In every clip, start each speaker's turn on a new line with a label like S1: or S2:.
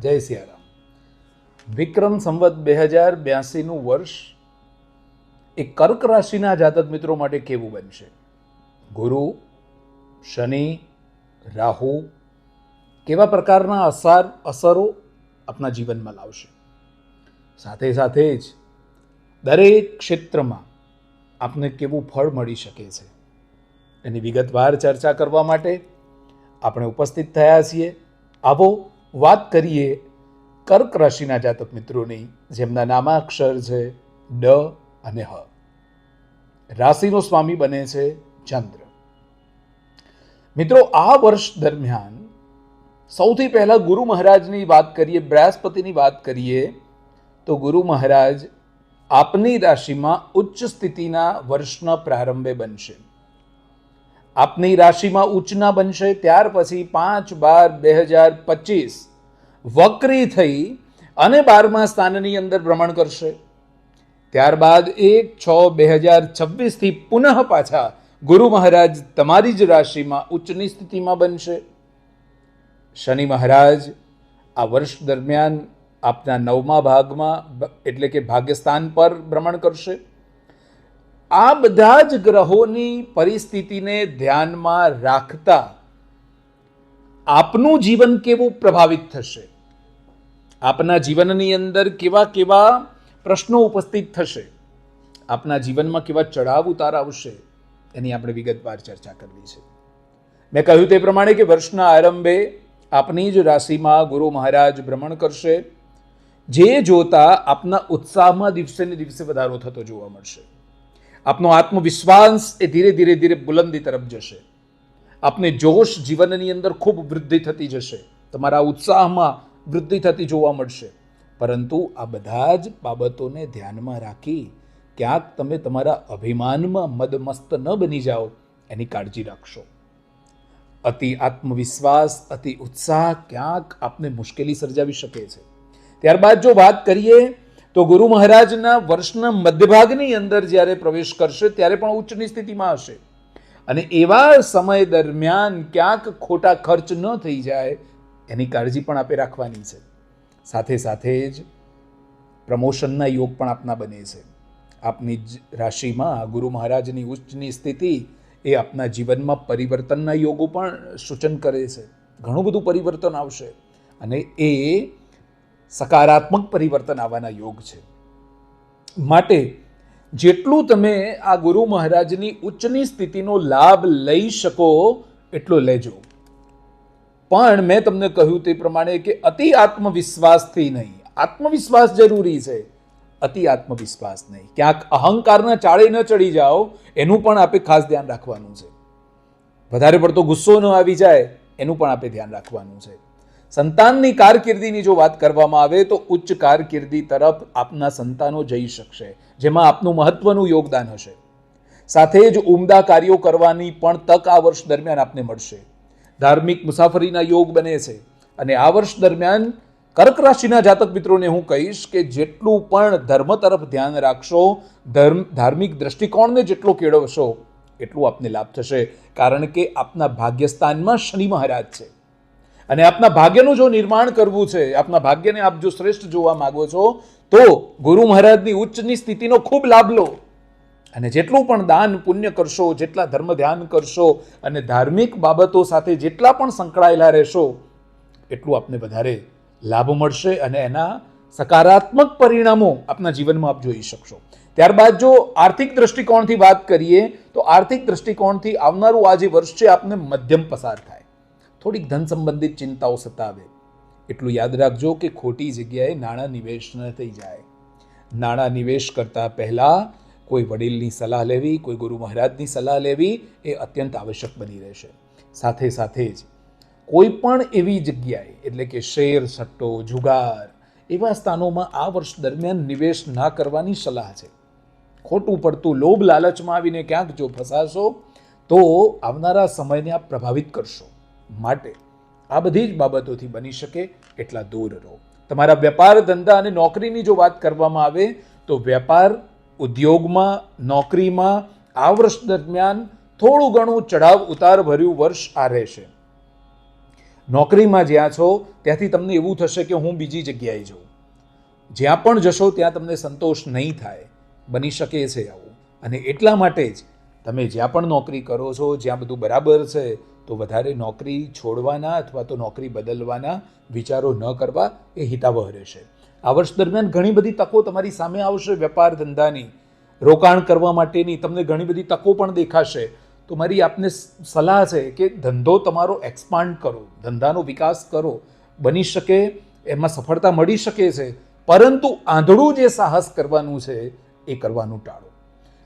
S1: જય સિયારામ. વિક્રમ સંવત બે હજાર બ્યાસીનું વર્ષ એ કર્ક રાશિના જાતક મિત્રો માટે કેવું બનશે? ગુરુ, શનિ, રાહુ કેવા પ્રકારના અસાર, અસરો આપના જીવનમાં લાવશે? સાથે સાથે જ દરેક ક્ષેત્રમાં આપને કેવું ફળ મળી શકે છે? એની વિગતવાર ચર્ચા કરવા માટે આપણે ઉપસ્થિત થયા છીએ. આવો વાત કરીએ કર્ક રાશિના જાતક મિત્રોની, જેમના નામાક્ષર છે ડ અને હ. રાશિનો સ્વામી બને છે ચંદ્ર. મિત્રો, આ વર્ષ દરમિયાન સૌથી પહેલા ગુરુ મહારાજની વાત કરીએ, બૃહસ્પતિની વાત કરીએ, તો ગુરુ મહારાજ આપની રાશિમાં ઉચ્ચ સ્થિતિના વર્ષના પ્રારંભે બનશે. આપની રાશિમાં ઉચ્ચના બનશે, ત્યાર પછી પાંચ બાર બે હજાર પચીસ વક્રી થઈ અને બારમા સ્થાનની અંદર ભ્રમણ કરશે. ત્યારબાદ એક છ બે હજાર છવ્વીસથી પુનઃ પાછા ગુરુ મહારાજ તમારી જ રાશિમાં ઉચ્ચની સ્થિતિમાં બનશે. શનિ મહારાજ, આ વર્ષ દરમિયાન આપના નવમા ભાગમાં એટલે કે ભાગ્યસ્થાન પર ભ્રમણ કરશે. આ બધા જ ગ્રહોની પરિસ્થિતિને ધ્યાનમાં રાખતા આપનું જીવન કેવું પ્રભાવિત થશે? આપના જીવનની અંદર કેવા કેવા પ્રશ્નો ઉપસ્થિત થશે? આપના જીવનમાં કેવા ચડાવ ઉતાર આવશે? એની આપણે વિગતવાર ચર્ચા કરવી છે. મેં કહ્યું તે પ્રમાણે કે વર્ષના આરંભે આપની જ રાશિમાં ગુરુ મહારાજ ભ્રમણ કરશે. જે જોતા આપના ઉત્સાહમાં દિવસે ને દિવસે વધારો થતો જોવા મળશે. આપનો આત્મવિશ્વાસ એ ધીરે ધીરે ધીરે બુલંદી તરફ જશે. આપને જોશ જીવનની અંદર ખૂબ વૃદ્ધિ થતી જશે. તમારા ઉત્સાહમાં વૃદ્ધિ થતી જોવા મળશે. પરંતુ આ બધા જ બાબતોને ધ્યાનમાં રાખી ક્યાંક તમે તમારા અભિમાનમાં મદમસ્ત ન બની જાઓ, એની કાળજી રાખશો. અતિ આત્મવિશ્વાસ, અતિ ઉત્સાહ ક્યાંક આપને મુશ્કેલી સર્જાવી શકે છે. ત્યારબાદ જો વાત કરીએ, તો ગુરુ મહારાજના વર્ષના મધ્યભાગની અંદર જ્યારે પ્રવેશ કરશે, ત્યારે પણ ઉચ્ચની સ્થિતિમાં હશે. અને એવા સમય દરમિયાન ક્યાંક ખોટા ખર્ચ ન થઈ જાય, એની કાળજી પણ આપે રાખવાની છે. સાથે સાથે જ પ્રમોશનના યોગ પણ આપના બને છે. આપની જ રાશિમાં ગુરુ મહારાજની ઉચ્ચની સ્થિતિ એ આપના જીવનમાં પરિવર્તનના યોગો પણ સૂચન કરે છે. ઘણું બધું પરિવર્તન આવશે અને એ સકારાત્મક પરિવર્તન આવવાના યોગ છે. માટે જેટલું તમે આ ગુરુ મહારાજની ઉચ્ચની સ્થિતિનો લાભ લઈ શકો, એટલો લેજો. પણ મેં તમને કહ્યું તે પ્રમાણે કે અતિ આત્મવિશ્વાસથી નહીં. આત્મવિશ્વાસ જરૂરી છે. અતિ આત્મવિશ્વાસ નહીં. ક્યાંક અહંકારના ચાળે ન ચડી જાઓ, એનું પણ આપે ખાસ ધ્યાન રાખવાનું છે. વધારે પડતો ગુસ્સો ન આવી જાય, એનું પણ આપણે ધ્યાન રાખવાનું છે. સંતાનની કારકિર્દીની જો વાત કરવામાં આવે તો ઉચ્ચ કારકિર્દી તરફ આપના સંતાનો જઈ શકશે, જેમાં આપનું મહત્વનું યોગદાન હશે. સાથે જ ઉમદા કાર્યો કરવાની પણ તક આ વર્ષ દરમિયાન આપને મળશે. ધાર્મિક મુસાફરીના યોગ બને છે અને આ વર્ષ દરમિયાન કર્ક રાશિના જાતક મિત્રોને હું કહીશ કે જેટલું પણ ધર્મ તરફ ધ્યાન રાખશો, ધર્મ, ધાર્મિક દ્રષ્ટિકોણને જેટલો કેળવશો, એટલું આપને લાભ થશે. કારણ કે આપના ભાગ્યસ્થાનમાં શનિ મહારાજ છે. અને આપના ભાગ્યનું જો નિર્માણ કરવું છે, આપના ભાગ્યને આપ જો શ્રેષ્ઠ જોવા માંગો છો, તો ગુરુ મહારાજની ઉચ્ચની સ્થિતિનો ખૂબ લાભ લો. અને જેટલું પણ દાન પુણ્ય કરશો, જેટલા ધર્મ ધ્યાન કરશો અને ધાર્મિક બાબતો સાથે જેટલા પણ સંકળાયેલા રહેશો, એટલું આપને વધારે લાભ મળશે અને એના સકારાત્મક પરિણામો આપના જીવનમાં આપ જોઈ શકશો. ત્યારબાદ જો આર્થિક દ્રષ્ટિકોણથી વાત કરીએ, તો આર્થિક દ્રષ્ટિકોણથી આવનારું આ જે વર્ષ છે, આપને મધ્યમ પસાર થાય. થોડીક ધન સંબંધિત ચિંતાઓ સતાવે. એટલું યાદ રાખજો કે ખોટી જગ્યાએ નાણાં નિવેશ ન થઈ જાય. નાણાં નિવેશ કરતાં પહેલાં કોઈ વડીલની સલાહ લેવી, કોઈ ગુરુ મહારાજની સલાહ લેવી એ અત્યંત આવશ્યક બની રહેશે. સાથે સાથે જ કોઈ પણ એવી જગ્યાએ, એટલે કે શેર, સટ્ટો, જુગાર એવા સ્થાનોમાં આ વર્ષ દરમિયાન નિવેશ ના કરવાની સલાહ છે. ખોટું પડતું લોભ લાલચમાં આવીને ક્યાંક જો ફસાશો, તો આવનારા સમયને આપ પ્રભાવિત કરશો. માટે આ બધી જ બાબતોથી બની શકે એટલા દૂર રહો. તમારા વેપાર ધંધા અને નોકરીની જો વાત કરવામાં આવે, તો વેપાર ઉદ્યોગમાં, નોકરીમાં, આ વર્ષ દરમિયાન થોડું ઘણું ચઢાવ ઉતાર ભર્યું વર્ષ આ રહેશે. નોકરીમાં જ્યાં છો, ત્યાંથી તમને એવું થશે કે હું બીજી જગ્યાએ જઉં. જ્યાં પણ જશો, ત્યાં તમને સંતોષ નહીં થાય. બની શકે છે આવું. અને એટલા માટે જ તમે જ્યાં પણ નોકરી કરો છો, જ્યાં બધું બરાબર છે તો વધારે નોકરી છોડવાના અથવા તો નોકરી બદલવાના વિચારો ન કરવા એ હિતાવહ રહેશે. આ વર્ષ દરમિયાન ઘણી બધી તકો તમારી સામે આવશે, વેપાર ધંધાની, રોકાણ કરવા માટેની, તમને ઘણી બધી તકો પણ દેખાશે. તો મારી આપને સલાહ છે કે ધંધો તમારો એક્સપાન્ડ કરો, ધંધાનો વિકાસ કરો. બની શકે, એમાં સફળતા મળી શકે છે, પરંતુ આંધળું જે સાહસ કરવાનું છે એ કરવાનું ટાળો.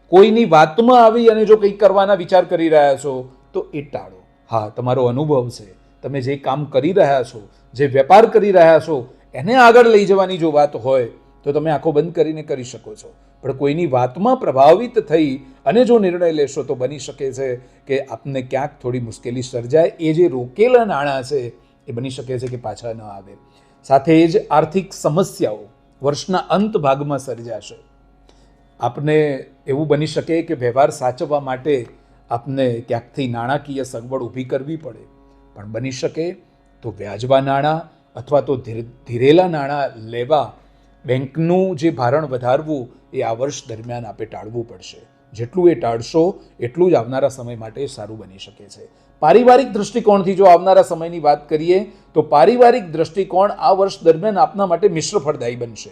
S1: કોઈની વાતમાં આવી અને જો કંઈક કરવાના વિચાર કરી રહ્યા છો, તો એ ટાળો. હા, તમારો અનુભવ છે. તમે જે કામ કરી રહ્યા છો, જે વેપાર કરી રહ્યા છો, એને આગળ લઈ જવાની જો વાત હોય, તો તમે આંખો બંધ કરીને કરી શકો છો. પણ કોઈની વાતમાં પ્રભાવિત થઈ અને જો નિર્ણય લેશો, તો બની શકે છે કે આપને ક્યાંક થોડી મુશ્કેલી સર્જાય. એ જે રોકેલા નાણાં છે, એ બની શકે છે કે પાછા ન આવે. સાથે જ આર્થિક સમસ્યાઓ વર્ષના અંત ભાગમાં સર્જાશે. આપને એવું બની શકે કે વ્યવહાર સાચવવા માટે આપને ક્યાંકથી નાણાકીય સગવડ ઊભી કરવી પડે. પણ બની શકે તો વ્યાજવા નાણાં અથવા તો ધીર- ધીરેલા નાણાં લેવા બેંકનું જે ભારણ વધારવું એ આ વર્ષ દરમિયાન આપે ટાળવું પડશે. જેટલું એ ટાળશો, એટલું જ આવનારા સમય માટે સારું બની શકે છે. પારિવારિક દૃષ્ટિકોણથી જો આવનારા સમયની વાત કરીએ, તો પારિવારિક દૃષ્ટિકોણ આ વર્ષ દરમિયાન આપના માટે મિશ્ર ફળદાયી બનશે.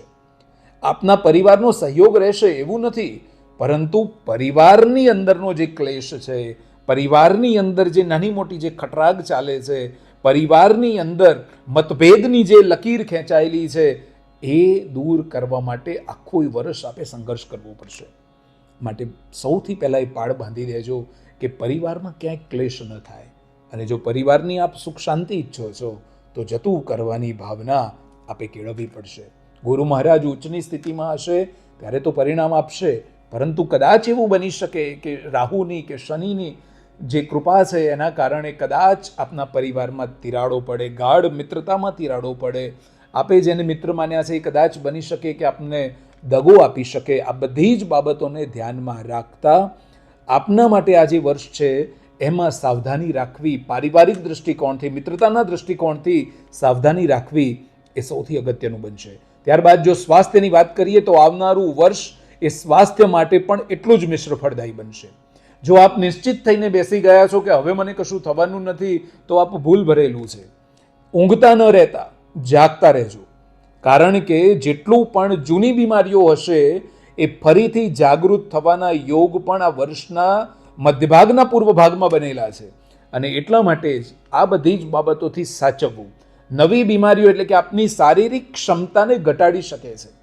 S1: આપના પરિવારનો સહયોગ રહેશે એવું નથી. પરંતુ પરિવારની અંદરનો જે ક્લેશ છે, પરિવારની અંદર જે નાની મોટી જે ખટરાગ ચાલે છે, પરિવારની અંદર મતભેદની જે લકીર ખેંચાયેલી છે, એ દૂર કરવા માટે આખું વર્ષ આપે સંઘર્ષ કરવો પડશે. માટે સૌથી પહેલાં એ પાળ બાંધી દેજો કે પરિવારમાં ક્યાંય ક્લેશ ન થાય. અને જો પરિવારની આપ સુખ શાંતિ ઈચ્છો છો, તો જતું કરવાની ભાવના આપે કેળવવી પડશે. ગુરુ મહારાજ ઉચ્ચની સ્થિતિમાં હશે, ત્યારે તો પરિણામ આપશે. પરંતુ કદાચ એવું બની શકે કે રાહુની કે શનિની જે કૃપા છે એના કારણે કદાચ આપના પરિવારમાં તિરાડો પડે, ગાઢ મિત્રતામાં તિરાડો પડે. આપે જેને મિત્ર માન્યા છે એ કદાચ બની શકે કે આપને દગો આપી શકે. આ બધી જ બાબતોને ધ્યાનમાં રાખતા આપના માટે આ જે વર્ષ છે એમાં સાવધાની રાખવી, પારિવારિક દૃષ્ટિકોણથી મિત્રતાના દૃષ્ટિકોણથી સાવધાની રાખવી એ સૌથી અગત્યનું બનશે. ત્યારબાદ જો સ્વાસ્થ્યની વાત કરીએ તો આવનારું વર્ષ એ સ્વાસ્થ્ય માટે પણ એટલું જ મિશ્ર ફળદાયી બનશે. જો આપ નિશ્ચિત થઈને બેસી ગયા છો કે હવે મને કશું થવાનું નથી, તો આપ ભૂલ ભરેલું છે. ઊંઘતા ન રહેતા, જાગતા રહેજો. કારણ કે જેટલું પણ જૂની બીમારીઓ હશે, એ ફરીથી જાગૃત થવાના યોગ પણ આ વર્ષના મધ્યભાગના પૂર્વ ભાગમાં બનેલા છે. અને એટલા માટે જ આ બધી જ બાબતોથી સાચવવું. નવી બીમારીઓ એટલે કે આપની શારીરિક ક્ષમતાને ઘટાડી શકે છે.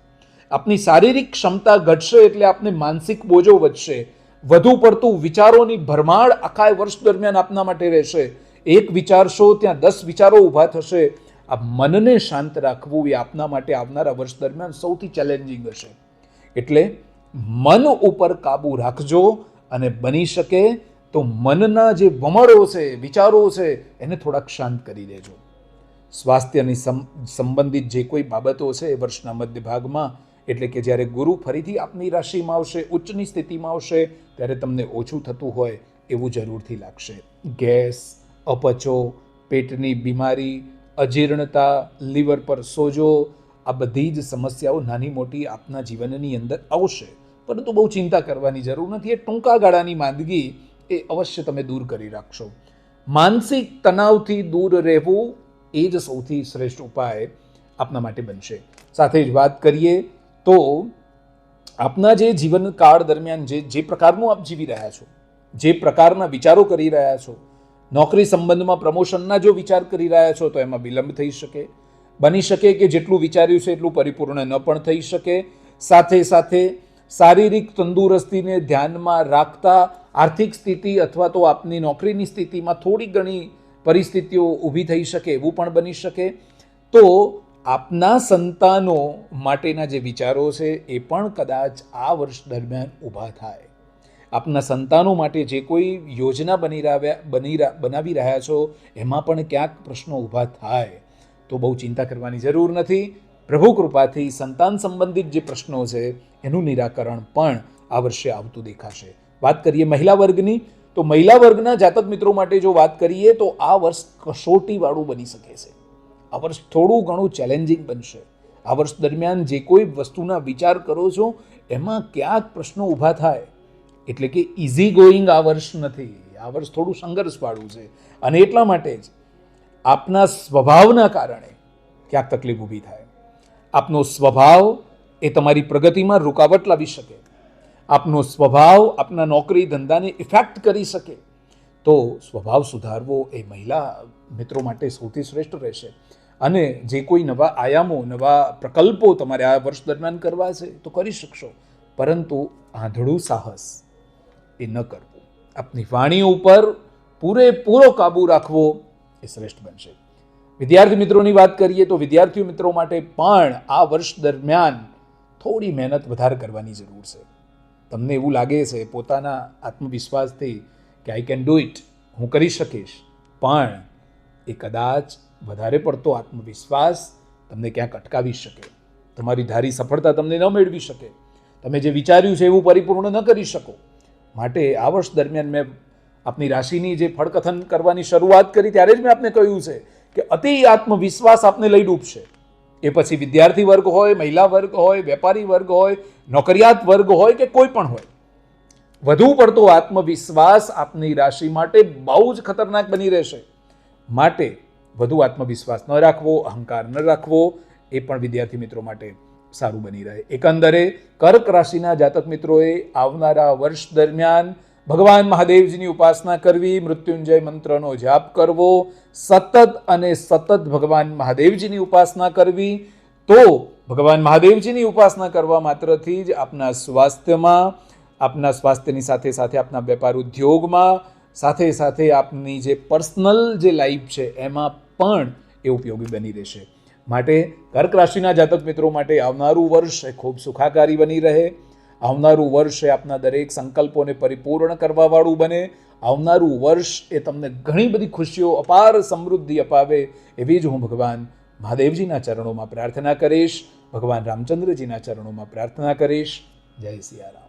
S1: આપની શારીરિક ક્ષમતા ઘટશે એટલે આપને માનસિક બોજો વધશે. વધુ પડતું વિચારોની ભરમાડ આખા વર્ષ દરમિયાન આપના માટે રહેશે. એક વિચારશો ત્યાં દસ વિચારો ઊભા થશે. આ મનને શાંત રાખવું એ આપના માટે આવનારા વર્ષ દરમિયાન સૌથી ચેલેન્જિંગ હશે. એટલે મન ઉપર કાબુ રાખજો અને બની શકે તો મનના જે વમળો છે, વિચારો છે, એને થોડાક શાંત કરી દેજો. સ્વાસ્થ્યની સંબંધિત જે કોઈ બાબતો છે એ વર્ષના મધ્ય ભાગમાં એટલે કે જ્યારે ગુરુ ફરીથી આપની રાશિમાં આવશે, ઉચ્ચની સ્થિતિમાં આવશે, ત્યારે તમને ઓછું થતું હોય એવું જરૂરથી લાગશે. ગેસ, અપચો, પેટની બીમારી, અજીર્ણતા, લીવર પર સોજો, આ બધી જ સમસ્યાઓ નાની મોટી આપના જીવનની અંદર આવશે. પરંતુ બહુ ચિંતા કરવાની જરૂર નથી. એ ટૂંકા ગાળાની માંદગી એ અવશ્ય તમે દૂર કરી રાખશો. માનસિક તણાવથી દૂર રહેવું એ જ સૌથી શ્રેષ્ઠ ઉપાય આપના માટે બનશે. સાથે જ વાત કરીએ તો આપના જે જીવનકાળ દરમિયાન જે જે પ્રકારનું આપ જીવી રહ્યા છો, જે પ્રકારના વિચારો કરી રહ્યા છો, નોકરી સંબંધમાં પ્રમોશનના જો વિચાર કરી રહ્યા છો, તો એમાં વિલંબ થઈ શકે, બની શકે કે જેટલું વિચાર્યું છે એટલું પરિપૂર્ણ ન પણ થઈ શકે. સાથે સાથે શારીરિક તંદુરસ્તીને ધ્યાનમાં રાખતા આર્થિક સ્થિતિ અથવા તો આપની નોકરીની સ્થિતિમાં થોડી ઘણી પરિસ્થિતિઓ ઊભી થઈ શકે એવું પણ બની શકે. તો આપના સંતાનો માટેના જે વિચારો છે એ પણ કદાચ આ વર્ષ દરમિયાન ઊભા થાય. આપના સંતાનો માટે જે કોઈ યોજના બની રહ્યા, બની બનાવી રહ્યા છો, એમાં પણ ક્યાંક પ્રશ્નો ઊભા થાય. તો બહુ ચિંતા કરવાની જરૂર નથી. પ્રભુ કૃપાથી સંતાન સંબંધિત જે પ્રશ્નો છે, એનું નિરાકરણ પણ આ વર્ષે આવતું દેખાશે. વાત કરીએ મહિલા વર્ગની, તો મહિલા વર્ગના જાતક મિત્રો માટે જો વાત કરીએ, તો આ વર્ષ કસોટીવાળું બની શકે છે. આ વર્ષ થોડું ઘણું ચેલેન્જિંગ બનશે. આ વર્ષ દરમિયાન જે કોઈ વસ્તુના વિચાર કરો છો, એમાં ક્યાંક પ્રશ્નો ઊભા થાય. એટલે કે ઇઝી ગોઈંગ આ વર્ષ નથી. આ વર્ષ થોડું સંઘર્ષવાળું છે. અને એટલા માટે જ આપના સ્વભાવના કારણે ક્યાંક તકલીફ ઊભી થાય. આપનો સ્વભાવ એ તમારી પ્રગતિમાં રૂકાવટ લાવી શકે. આપનો સ્વભાવ આપના નોકરી ધંધાને ઇફેક્ટ કરી શકે. તો સ્વભાવ સુધારવો એ મહિલા મિત્રો માટે સૌથી શ્રેષ્ઠ રહેશે. અને જે કોઈ નવા આયામો, નવા પ્રકલ્પો તમારે આ વર્ષ દરમિયાન કરવા છે, તો કરી શકશો. પરંતુ આંધળું સાહસ એ ન કરવું. આપની વાણી ઉપર પૂરેપૂરો કાબૂ રાખવો એ શ્રેષ્ઠ બનશે. વિદ્યાર્થી મિત્રોની વાત કરીએ તો વિદ્યાર્થીઓ મિત્રો માટે પણ આ વર્ષ દરમિયાન થોડી મહેનત વધારે કરવાની જરૂર છે. તમને એવું લાગે છે પોતાના આત્મવિશ્વાસથી કે આઈ કેન ડુ ઇટ હું કરી શકીશ. પણ એ કદાચ વધારે પડતો આત્મવિશ્વાસ તમને ક્યાંક અટકાવી શકે. તમારી ધારી સફળતા તમને ન મેળવી શકે. તમે જે વિચાર્યું છે એવું પરિપૂર્ણ ન કરી શકો. માટે આ વર્ષ દરમિયાન મેં આપની રાશિની જે ફળકથન કરવાની શરૂઆત કરી ત્યારે જ મેં આપને કહ્યું છે કે અતિ આત્મવિશ્વાસ આપને લઈ ડૂબશે. એ પછી વિદ્યાર્થી વર્ગ હોય, મહિલા વર્ગ હોય, વેપારી વર્ગ હોય, નોકરિયાત વર્ગ હોય કે કોઈ પણ હોય. વધુ પડતો આત્મવિશ્વાસ આપની રાશિ માટે બહુ જ ખતરનાક બની રહેશે. માટે વધુ આત્મવિશ્વાસ ન રાખવો, અહંકાર ન રાખવો, એ પણ વિદ્યાર્થી મિત્રો માટે સારું બની રહે. એકંદરે કર્ક રાશિના જાતક મિત્રોએ આવનારા વર્ષ દરમિયાન ભગવાન મહાદેવજીની ઉપાસના કરવી, મૃત્યુંજય મંત્રનો જાપ કરવો, સતત અને સતત ભગવાન મહાદેવજીની ઉપાસના કરવી, તો ભગવાન મહાદેવજીની ઉપાસના કરવા માત્રથી જ આપના સ્વાસ્થ્યમાં આપના સ્વાસ્થ્યની સાથે સાથે આપના વેપાર ઉદ્યોગમાં સાથે સાથે આપની જે પર્સનલ જે લાઈફ છે, એમાં પણ એ ઉપયોગી બની રહેશે. માટે કર્ક રાશિના જાતક મિત્રો માટે આવનારું વર્ષ એ ખૂબ સુખાકારી બની રહે. આવનારું વર્ષ એ આપના દરેક સંકલ્પોને પરિપૂર્ણ કરવાવાળું બને. આવનારું વર્ષ એ તમને ઘણી બધી ખુશીઓ, અપાર સમૃદ્ધિ અપાવે એવી જ હું ભગવાન મહાદેવજીના ચરણોમાં પ્રાર્થના કરીશ. ભગવાન રામચંદ્રજીના ચરણોમાં પ્રાર્થના કરીશ. જય સિયારામ.